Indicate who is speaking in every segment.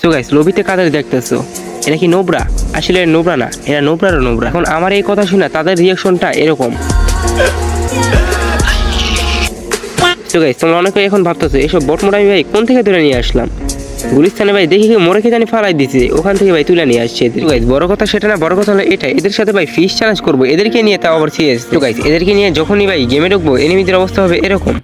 Speaker 1: So guys লবিতে কাদের দেখতেছো? এটা কি নোবরা? আসলে নোবরা না এটা নোবরারও নোবরা। এখন আমার এই কথা শুনে তাদের রিয়াকশনটা এরকম। তো গাইস তোমরা অনেকে এখন ভাবতেছো, এসব বটমোট আমি ভাই কোন থেকে তুলে নিয়ে আসলাম? গুলিস্তানে ভাই দেখি খেয়ে জানি ফালাই দিছে, ওখান থেকে ভাই তুলে নিয়ে আসছে এদের। গাইস বড় কথা সেটা না, বড় কথা হলো এটা এদের সাথে ভাই ফিস চ্যালেঞ্জ করব, এদেরকে নিয়ে তাও আবার সিএস তো গাইস এদেরকে নিয়ে যখনই ভাই গেমে ঢুকবো এনিমিদের অবস্থা হবে এরকম।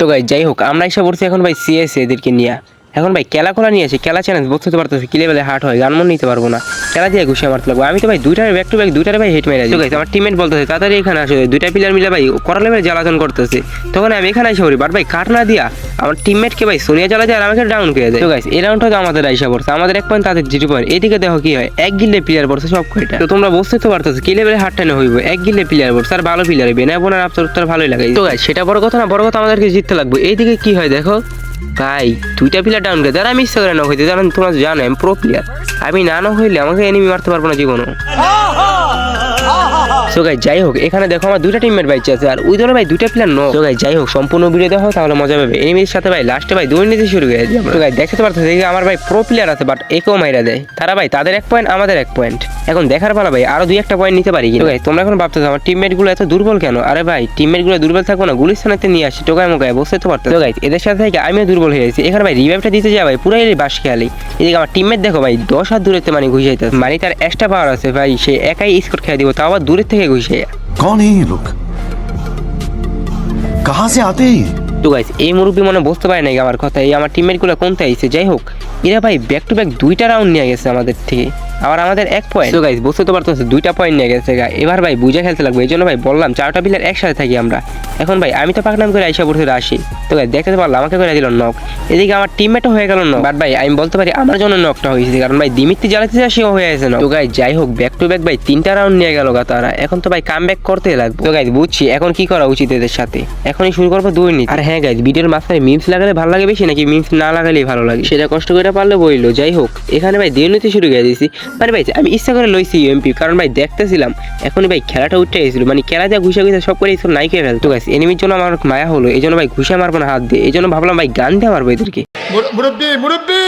Speaker 1: তো গাই যাই হোক আমরা এসে পড়ছি এখন ভাই সিএস এদেরকে নিয়ে। এখন ভাই খেলা খোলা নিয়ে আসি খেলা চ্যালেঞ্জ বুঝতে পারতেছি কি লেভেলে হার্ট হয় গান মন নিতে পারব না। খেলা দিয়ে ঘুষে মারতে লাগবো। আমি তো ভাই দুইটার ব্যাক টু ব্যাক দুইটার ভাই হেট মেরে যাই আমার টিমমেট বলতেছে তাড়াতাড়ি এখানে আসে। দুইটা প্লেয়ার মিলে ভাই করা লেভেলে জ্বালাতন করতেছে। তখন আমি এখানে এসে পড়ি বাট ভাই কাট না দিয়া? আমার টিমমেটকে ভাই সোনিয়া জ্বালা যায় আর আমাকে ডাউন করে দেয়। তো গাইস এই রাউন্ডটা তো আমাদের আইসা পড়ছে। আমাদের এক পয়েন্ট তাদের জিরো পয়েন্ট এদিকে দেখো কি হয় এক গিল্ডে প্লেয়ার পড়ছে সব কয়টা তো তোমরা বুঝতে তো পারতেছো কি লেভেলে হার্ট টানে হইব। এক গিল্ডে প্লেয়ার পড়ছে আর ভালো প্লেয়ার হবে না বোনার আপনার উত্তর ভালোই লাগে তো গাইস সেটা বড় কথা না বড় কথা আমাদেরকে জিততে লাগবে। এইদিকে কি হয় দেখো ভাই, দুইটা প্লেয়ার ডাউন করে, যারা ইচ্ছা করে না হইতে কারণ তোমরা জানো, আমি প্রো প্লেয়ার আমি না না হইলে আমাকে এনিমি মারতে পারব না জীবনও সো গাই যাই হোক, এখানে দেখো আমার দুইটা টিমমেট বাইচে আছে, আর ধরো ভাই দুইটা প্লেয়ার নো সো গাই যাই হোক, সম্পূর্ণ ভিডিও দেখো তাহলে মজা পাবে। এনিমির সাথে ভাই লাস্টে ভাই দুই নিতে শুরু করে দিই তো গাই দেখতে পারতেছে আমার ভাই প্রো প্লেয়ার আছে বাট একেও মাইরা দেয়। তারা ভাই, তাদের এক পয়েন্ট আমাদের এক পয়েন্ট এখন দেখার পালা ভাই আরও দুই একটা পয়েন্ট নিতে পারি কিন্তু তোমরা এখন ভাবতে আমার টিমমেটগুলো এত দুর্বল কেন? আরে ভাই টিমমেটগুলো দুর্বল থাকব না গুলিস্তানাতে নিয়ে আসি টোকায় মোকায় বসে তো পারতো গাই এদের সাথে থেকে আমিও দুর্বল হয়ে গেছি এখানে ভাই রিভাইভটা দিতে যা ভাই পুরাই বাস খেয়ালি। এদিকে আমার টিমমেট দেখো ভাই দশ হাত দূরেতে মানে ঘুষে যেতে মানে তার এক্সট্রা পাওয়ার আছে ভাই সে একাই স্কোর খেয়ে দিব তাও আবার দূরের থেকে ঘুষে
Speaker 2: লোক? কাহা সে আতে
Speaker 1: তো গাইস এই মুরব্বী মনে বুঝতে পারে না আমার কথা এই আমার টিমমেটগুলো কোনটা আইছে যাই হোক এরা ভাই ব্যাক টু ব্যাক দুইটা রাউন্ড নিয়ে গেছে আমাদের থেকে। আবার আমাদের এক পয়েন্ট তো গাইস বুঝতে তো পারতেছে দুইটা পয়েন্ট নিয়ে গেছে গা। এবার ভাই বুঝে খেলতে লাগবে এই জন্য ভাই বললাম চারটা প্লেয়ার একসাথে থাকি আমরা। এখন ভাই আমি তো পাকনাম করে আইসা পড়তে আসি। তো গাইস দেখতে পারলাম আমাকে করে দিল নক এদিকে আমার টিমমেটও হয়ে গেল নক বাট ভাই আমি বলতে পারি আমার জন্য নকটা হয়েছে কারণ ভাই দিমিত্রি জ্বালাতে যা সেও হয়ে আছে নক তো গাইস যাই হোক ব্যাক টু ব্যাক ভাই তিনটা রাউন্ড নিয়ে গেল গা তারা। এখন তো ভাই কাম ব্যাক করতে লাগবে। তো গাইস বুঝছি এখন কি করা উচিত এদের সাথে? এখনই শুরু করব দুই নিতে আর হ্যাঁ গাইস ভিডিওর মাঝখানে মিমস লাগালে ভালো লাগে বেশি নাকি মিমস না লাগালেই ভালো লাগে? সেটা কষ্ট করে পারলে বইলো, যাই হোক। এখানে ভাই দিয়ে শুরু করে দিয়েছি। মানে ভাই, আমি ইচ্ছা করে লইছি ইউএমপি কারণ ভাই দেখতেছিলাম, এখন ভাই খেলাটা উঠে গেছিল। মানে খেলা যা ঘুষা ঘুষা সব করে এসে নাই খেয়ে ফেলতো গাইস এনিমির জন্য আমার মায়া হলো, এই জন্য ভাই ঘুষে মারবো না, হাত দিয়ে। এই জন্য ভাবলাম ভাই গান দিয়ে মারবো এদেরকে।
Speaker 3: মুরব্বী মুরব্বী!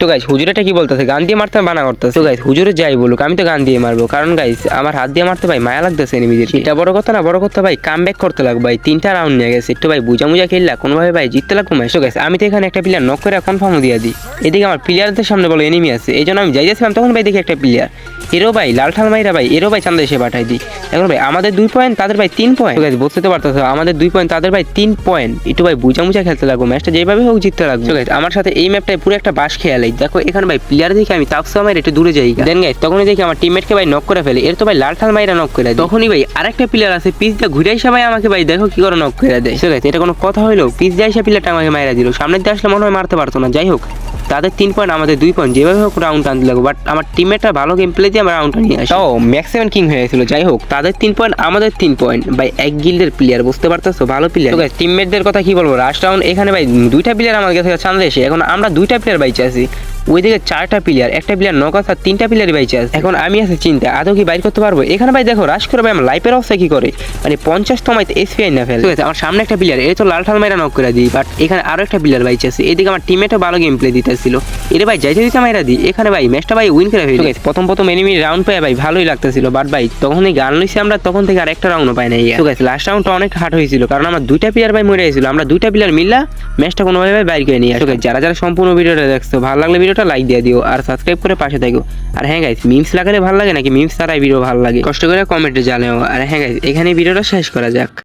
Speaker 1: তো গাইস হুজুরেটা কি বলতেছে? গান দিয়ে মারতে বানা করতেছে। তো গাইস হুজুরে যাই বলুক, আমি তো গান দিয়ে মারবো। কারণ গাইস আমার হাত দিয়ে মারতে ভাই মায়া লাগতেছে এনিমিদের এটা বড় কথা না, বড় কথা ভাই কাম ব্যাক করতে লাগবে ভাই, তিনটা রাউন্ড নিয়ে গেছে। একটু ভাই বুঝা মুজা খেললা, কোনোভাবে ভাই জিততে লাগবো ম্যাচ তো গাইস আমি তো এখানে একটা প্লেয়ার নক করে কনফার্ম দিয়ে দিই। এদিকে আমার প্লেয়ারদের সামনে বলো এনিমি আছে। এই জন্য আমি যাই যাচ্ছিলাম, তখন ভাই দেখি একটা প্লেয়ার এরও ভাই, লাল ঠাল মাইরা ভাই, এরও ভাই চান্দা এসে পাঠাই দিই। এখন ভাই, আমাদের দুই পয়েন্ট তাদের ভাই তিন পয়েন্ট গাইস বুঝতে তো পারতেছো, আমাদের দুই পয়েন্ট তাদের ভাই তিন পয়েন্ট একটু ভাই বুঝা মুজা খেলতে লাগবো ম্যাচটা যেভাবে হোক জিততে লাগবে। গাইস আমার সাথে এই ম্যাপটায় পুরো একটা বাস খেয়ালাই দেখো, এখানে ভাই প্লেয়ার দেখে আমি তাপসা আমার একটু দূরে যাই দেন গাইস তখনই দেখি আমার টিমমেটকে ভাই নক করে ফেলে। এর তো ভাই লাল ঠাল মাইরা নক করে দেয়। তখনই ভাই আরেকটা প্লেয়ার আছে পিস দিয়ে ঘুরে এসে ভাই আমাকে ভাই দেখো কি করে নক করে দেয়। এটা কোনো কথা হইল পিস দিয়ে এসে প্লেয়ারটা আমাকে মাইরা দিল। সামনের দিয়ে আসলে মনে হয় মারতে পারতো না। যাই হোক। তাদের তিন পয়েন্ট আমাদের দুই পয়েন্ট যেভাবে হোক রাউন্ড আনতে লাগবে। বাট আমার টিমেটা ভালো গেম প্লে দিয়ে আমরা রাউন্ডটা নিয়ে আসি। ও ম্যাক্সিমাম কিং হয়ে গেছিল যাই হোক। তাদের তিন পয়েন্ট আমাদের তিন পয়েন্ট ভাই এক গিল্ডের প্লেয়ার বুঝতে পারতেছো? ভালো প্লেয়ার টিমমেটদের কথা কি বলব? রাস্ট রাউন্ড এখানে ভাই দুইটা প্লেয়ার আমার কাছে চান্দ এসে এখন আমরা দুইটা প্লেয়ার বাইচে আছি। ওইদিকে চারটা প্লেয়ার একটা প্লেয়ার নক আছে আর তিনটা প্লেয়ার বাইচে আছে। এখন আমি আছে চিন্তা আদৌ কি বাইর করতে পারব? এখানে ভাই দেখো রাশ করে ভাই আমার লাইফের অবস্থা কি করে? মানে পঞ্চাশ তমাইতে এসপিআই না ফেলে। ঠিক আছে আমার সামনে একটা প্লেয়ার এই তো লাল ঠাল মাইরা নক করে দিই বাট এখানে আরও একটা প্লেয়ার বাইচে আছে। এদিকে আমার টিমেটও ভালো গেম প্লে দিতেছিল। এর ভাই যাইতে দিতে মাইরা দিই। এখানে ভাই ম্যাচটা ভাই উইন করে ফেলি। প্রথম প্রথম এনিমি রাউন্ড পেয়ে ভাই ভালোই লাগতেছিল বাট ভাই তখনই গান লইছি আমরা তখন থেকে আর একটা রাউন্ডও পাই নাই ঠিক আছে লাস্ট রাউন্ডটা অনেক হার্ড হয়েছিল কারণ আমার দুইটা প্লেয়ার ভাই মরে গেছিল। আমরা দুইটা প্লেয়ার মিললা ম্যাচটা কোনোভাবে ভাই বাইর করে নিয়ে ঠিক যারা যারা সম্পূর্ণ ভিডিওটা দেখছ ভালো লাগলে ভিডিওটা লাইক দিয়ে দিও আর সাবস্ক্রাইব করে পাশে থাকো। আর হ্যাঁ গাইস মিমস লাগালে ভালো লাগে নাকি? মিমস তারাই ভিডিও ভালো লাগে। কষ্ট করে কমেন্টে জানাও। আর হ্যাঁ গাইস এখানে ভিডিওটা শেষ করা যাক।